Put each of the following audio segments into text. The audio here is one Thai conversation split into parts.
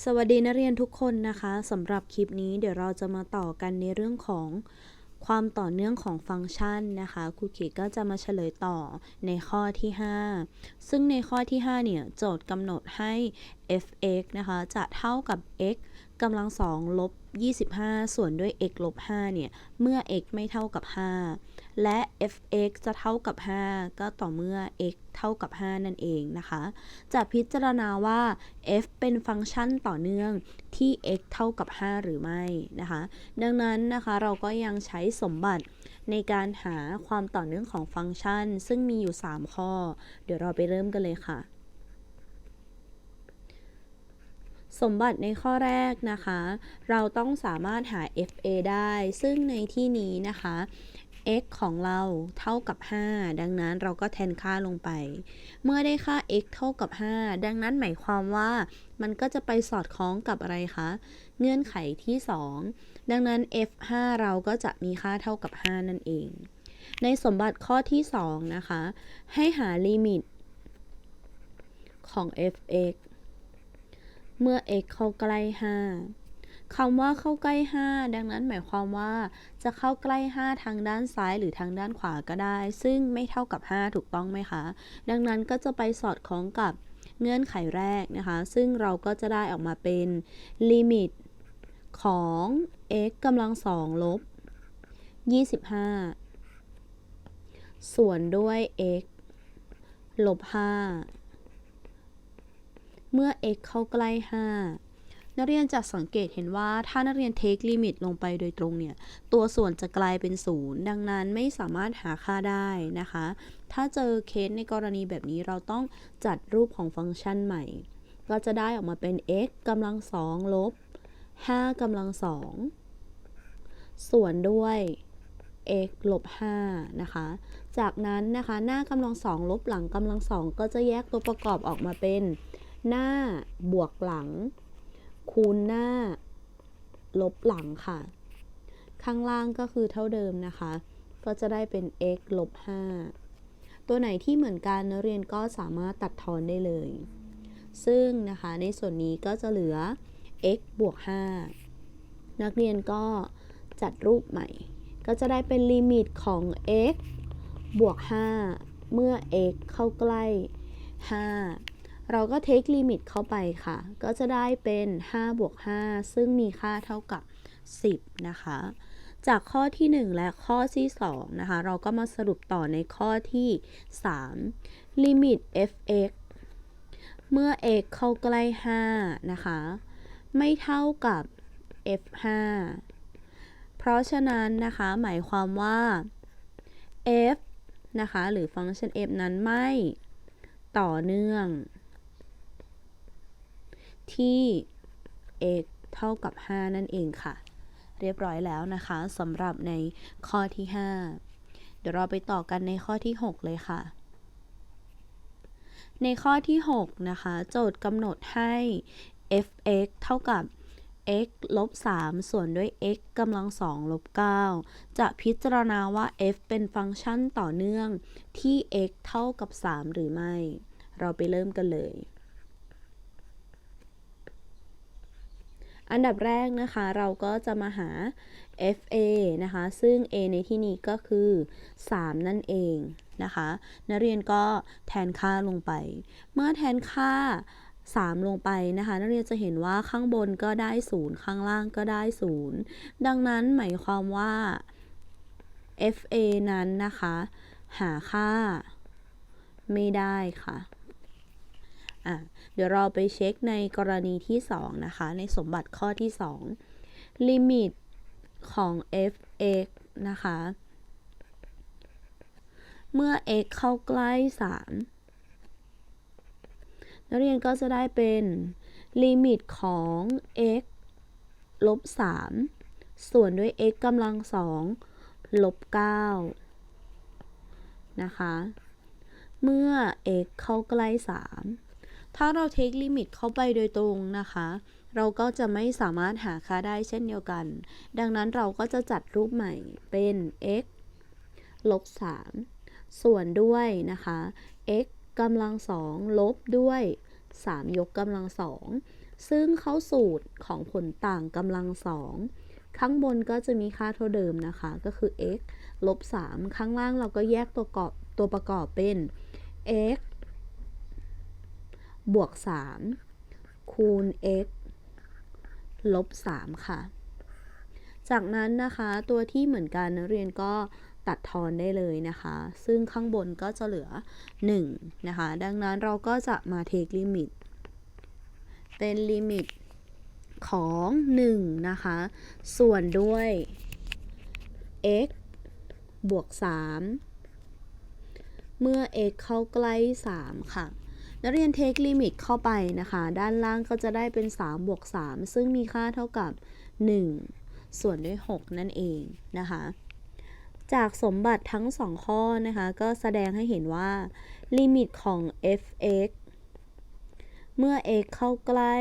สวัสดีนักเรียนทุกคนนะคะสำหรับคลิปนี้เดี๋ยวเราจะมาต่อกันในเรื่องของความต่อเนื่องของฟังก์ชันนะคะครูเขก็จะมาเฉลยต่อในข้อที่ 5 ซึ่งในข้อที่ 5 เนี่ย โจทย์กำหนดให้ f(x) นะคะ จะเท่ากับ x กำลังสองลบ 25 ส่วนด้วย x ลบ5เนี่ย เมื่อ x ไม่เท่ากับ 5 และ f(x) จะเท่ากับ 5 ก็ต่อเมื่อ x เท่ากับ 5 นั่นเองนะคะ จะพิจารณาว่า f เป็นฟังก์ชันต่อเนื่องที่ x เท่ากับ 5 หรือไม่นะคะ ดังนั้นนะคะเราก็ยังใช้สมบัติในการหาความต่อเนื่องของฟังก์ชัน ซึ่งมีอยู่ 3 ข้อ เดี๋ยวเราไปเริ่มกันเลยค่ะ สมบัติในข้อแรกนะคะ เราต้องสามารถหา fa ได้ ซึ่งในที่นี้นะคะ x ของเราเท่ากับ 5 ดังนั้นเราก็แทนค่าลงไป เมื่อได้ค่า x เท่ากับ 5 ดังนั้นหมายความว่ามันก็จะไปสอดคล้องกับอะไรคะ เงื่อนไขที่ 2 ดังนั้น f5 เราก็จะมีค่าเท่ากับ 5 นั่นเอง ในสมบัติข้อที่ 2 นะคะ ให้หาลิมิตของ fx เมื่อ x เข้าใกล้ 5คำว่าเข้าใกล้ 5 ดังนั้นหมายความว่า จะเข้าใกล้ 5 ทางด้านซ้ายหรือทางด้านขวาก็ได้ ซึ่งไม่เท่ากับ 5 ถูกต้องไหมคะ ดังนั้นก็จะไปสอดคล้องกับเงื่อนไขแรกนะคะ ซึ่งเราก็จะได้ออกมาเป็นลิมิตของ x กำลังสองลบ 25 ส่วนด้วย x ลบ 5 เมื่อ x เข้าใกล้ 5 นักเรียนจะสังเกตเห็นว่าถ้านักเรียนเทคลิมิตลงไปโดยตรงเนี่ย ตัวส่วนจะกลายเป็นศูนย์ดังนั้นไม่สามารถหาค่าได้นะคะ ถ้าเจอเคสในกรณีแบบนี้เราต้องจัดรูปของฟังก์ชันใหม่ ก็จะได้ออกมาเป็น x กำลังสองลบ5กำลังสองส่วนด้วย x ลบ5นะคะ จากนั้นนะคะ หน้ากำลังสองลบหลังกำลังสองก็จะแยกตัวประกอบออกมาเป็น หน้าบวกหลัง คูณหน้า ลบหลังค่ะ ข้างล่างก็คือเท่าเดิมนะคะ ก็จะได้เป็น x ลบ 5 ตัวไหนที่เหมือนกันนักเรียนก็สามารถตัดทอนได้เลย ซึ่งนะคะในส่วนนี้ก็จะเหลือ x บวก 5 นักเรียนก็จัดรูปใหม่ ก็จะได้เป็นลิมิตของ x บวก 5 เมื่อ x เข้าใกล้ 5 เราก็เทคลิมิตเข้าไปค่ะ ก็จะได้เป็น5บวก5ซึ่งมีค่าเท่ากับ 10 นะคะ จากข้อที่ 1 และข้อที่2นะคะ เราก็มาสรุปต่อในข้อที่3ลิมิต f(x) เมื่อ x เข้าใกล้ 5 นะคะ ไม่เท่ากับ f5 เพราะฉะนั้นนะคะ หมายความว่า f นะคะ หรือฟังก์ชัน f นั้นไม่ต่อเนื่อง ที่ x เท่ากับ 5 นั่นเองค่ะ เรียบร้อยแล้วนะคะสำหรับในข้อที่ 5 เดี๋ยวเราไปต่อกันในข้อที่ 6 เลยค่ะ ในข้อที่ 6 นะคะ โจทย์กำหนดให้ f(x) เท่ากับ x ลบ 3 ส่วนด้วย x กำลัง2ลบ 9 จะพิจารณาว่า f เป็นฟังก์ชันต่อเนื่องที่ x เท่ากับ 3 หรือไม่ เราไปเริ่มกันเลย อันดับแรกนะคะเราก็จะมาหา fa นะคะ ซึ่ง a ในที่นี้ก็คือ 3 นั่นเองนะคะนักเรียนก็แทนค่าลงไป เมื่อแทนค่า 3 ลงไปนะคะนักเรียนจะเห็นว่าข้างบนก็ได้ 0 ข้างล่างก็ได้ 0 ดังนั้นหมายความว่า fa นั้นนะคะ หาค่าไม่ได้ค่ะ อะเดี๋ยวเราไปเช็คในกรณีที่ 2 นะคะ ในสมบัติข้อที่ 2 ลิมิตของ f(x) นะคะ เมื่อ x เข้าใกล้ 3 นักเรียนก็จะได้เป็น ลิมิตของ x ลบ 3 ส่วนด้วย x กำลัง 2 ลบ 9 นะคะ เมื่อ x เข้าใกล้ 3 ถ้าเราเทคลิมิตเข้าไปโดยตรงนะคะ เราก็จะไม่สามารถหาค่าได้เช่นเดียวกัน ดังนั้นเราก็จะจัดรูปใหม่เป็น x ลบ 3 ส่วนด้วยนะคะ x กำลัง2ลบด้วย 3 ยกกำลัง2ซึ่งเข้าสูตรของผลต่างกำลังสองข้างบนก็จะมีค่าเท่าเดิมนะคะ ก็คือ x ลบ 3 ข้างล่างเราก็แยกตัวกอบตัวประกอบเป็น x บวก 3 คูณ x ลบ 3 ค่ะ จากนั้นนะคะตัวที่เหมือนกันนักเรียนก็ตัดทอนได้เลยนะคะ ซึ่งข้างบนก็จะเหลือ 1 นะคะ ดังนั้นเราก็จะมาเทคลิมิต เป็นลิมิตของ 1 นะคะ ส่วนด้วย x บวก 3 เมื่อ x เข้าใกล้ 3 ค่ะ นักเรียนเทคลิมิตเข้าไปนะคะ ด้านล่างก็จะได้เป็น 3 บวก 3 ซึ่งมีค่าเท่ากับ 1 ส่วนด้วย 6 นั่นเองนะคะ จากสมบัติทั้ง 2 ข้อนะคะ ก็แสดงให้เห็นว่า ลิมิตของ f(x) เมื่อ x เข้าใกล้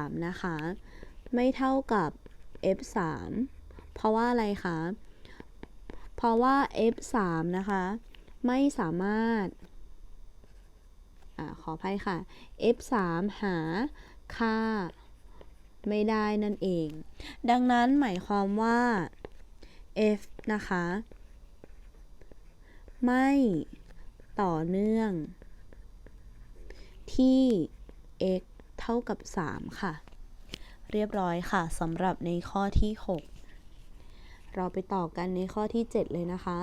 3 นะคะ ไม่เท่ากับ f3 เพราะว่าอะไรคะ เพราะว่า f3 นะคะ ไม่สามารถอขออภัยค่ะ f3 หาค่าไม่ได้นั่นเอง ดังนั้นหมายความว่า f นะคะ ไม่ต่อเนื่อง ที่ x เท่ากับ 3 ค่ะ เรียบร้อยค่ะสำหรับในข้อที่ 6 เราไปต่อกันในข้อที่ 7 เลยนะคะ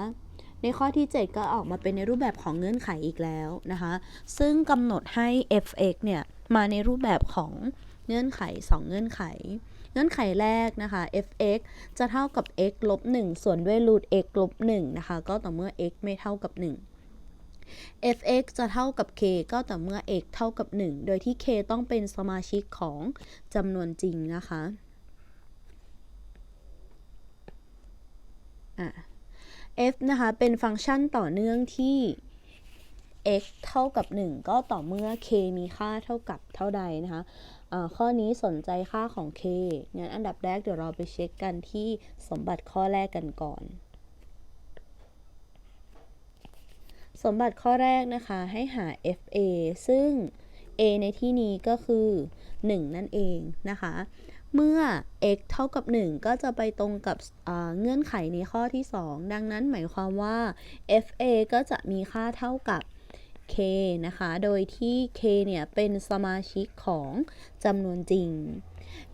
ในข้อที่ 7 ก็ออกมาเป็นในรูปแบบของเงื่อนไขอีกแล้วนะคะ ซึ่งกำหนดให้ f(x) เนี่ย มาในรูปแบบของเงื่อนไข 2 เงื่อนไข เงื่อนไขแรกนะคะ f(x) จะเท่ากับ x ลบ1ส่วนด้วย root x ลบ1นะคะ ก็ต่อเมื่อ x ไม่เท่ากับ 1 f(x) จะเท่ากับ k ก็ต่อเมื่อ x เท่ากับ 1 โดยที่ k ต้องเป็นสมาชิกของจำนวนจริงนะคะ f นะคะ เป็นฟังก์ชันต่อเนื่องที่ x เท่ากับ 1 ก็ต่อเมื่อ k มีค่าเท่ากับเท่าใดนะคะข้อนี้สนใจค่าของ k งั้นอันดับแรกเดี๋ยวเราไปเช็คกันที่สมบัติข้อแรกกันก่อน สมบัติข้อแรกนะคะให้หา fa ซึ่ง a ในที่นี้ก็คือ 1 นั่นเองนะคะ เมื่อ x เท่ากับ 1 ก็จะไปตรงกับเงื่อนไขในข้อที่ 2 ดังนั้นหมายความว่า fa ก็จะมีค่าเท่ากับ k นะคะ โดยที่ k เนี่ย เป็นสมาชิกของจำนวนจริง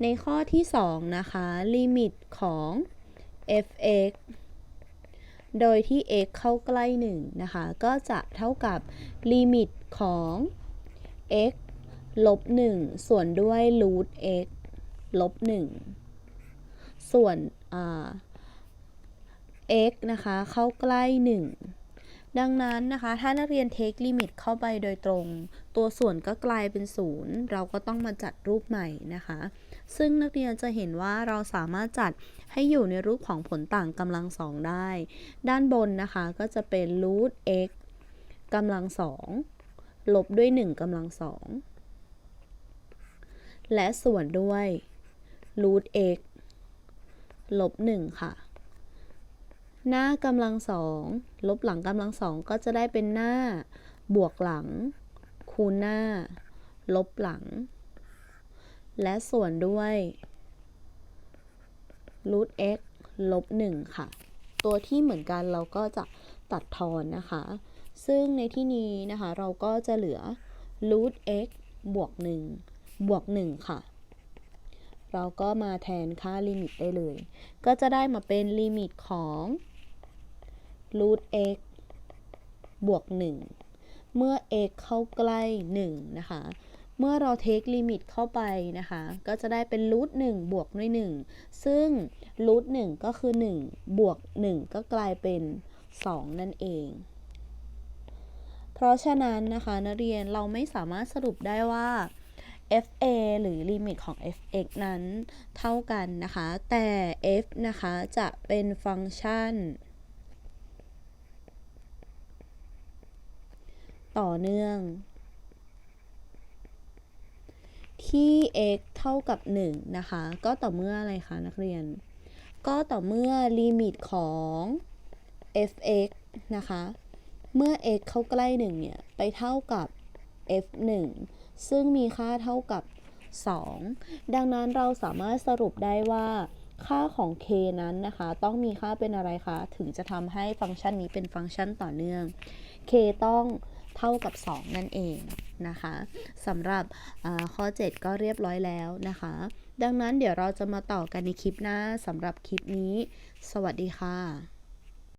ในข้อที่ 2 นะคะ ลิมิตของ f(x) โดยที่ x เข้าใกล้ 1 นะคะ ก็จะเท่ากับลิมิตของ x ลบ 1 ส่วนด้วย root x ลบ1ส่วน x นะคะ เข้าใกล้ 1 ดังนั้นนะคะ ถ้านักเรียนเทคลิมิตเข้าไปโดยตรง ตัวส่วนก็กลายเป็น 0 เราก็ต้องมาจัดรูปใหม่นะคะ ซึ่งนักเรียนจะเห็นว่าเราสามารถจัดให้อยู่ในรูปของผลต่างกำลังสองได้ ด้านบนนะคะก็จะเป็น root x กำลังสองลบด้วย 1กำลังสองและส่วนด้วย root x ลบ 1 ค่ะ หน้ากำลังสองลบหลังกำลังสองก็จะได้เป็นหน้า บวกหลัง คูณหน้า ลบหลัง และส่วนด้วย root x ลบ 1 ค่ะ ตัวที่เหมือนกันเราก็จะตัดทอนนะคะ ซึ่งในที่นี้นะคะเราก็จะเหลือ root x บวก 1 บวก 1 ค่ะ เราก็มาแทนค่าลิมิตได้เลย ก็จะได้มาเป็นลิมิตของ root x บวก 1 เมื่อ x เข้าใกล้ 1 นะคะ เมื่อเราเทคลิมิตเข้าไปนะคะ ก็จะได้เป็นรูท1บวกด้วย 1 ซึ่งรูท1ก็คือ 1 บวก 1 ก็กลายเป็น 2 นั่นเอง เพราะฉะนั้นนะคะนักเรียนเราไม่สามารถสรุปได้ว่า fa หรือลิมิตของ fx นั้นเท่ากันนะคะ แต่ f นะคะจะเป็นฟังก์ชัน ต่อเนื่อง ที่ x เท่ากับ 1 นะคะ ก็ต่อเมื่ออะไรคะนักเรียน ก็ต่อเมื่อลิมิตของ fx นะคะ เมื่อ x เข้าใกล้ 1 เนี่ย ไปเท่ากับ f1 ซึ่งมีค่าเท่ากับ 2 ดังนั้นเราสามารถสรุปได้ว่าค่าของ k นั้นนะคะ ต้องมีค่าเป็นอะไรคะ ถึงจะทำให้ฟังก์ชันนี้เป็นฟังก์ชันต่อเนื่อง k ต้องเท่ากับ 2 นั่นเองนะคะสำหรับข้อ 7 ก็เรียบร้อยแล้วนะคะ ดังนั้นเดี๋ยวเราจะมาต่อกันในคลิปหน้าสำหรับคลิปนี้ สวัสดีค่ะ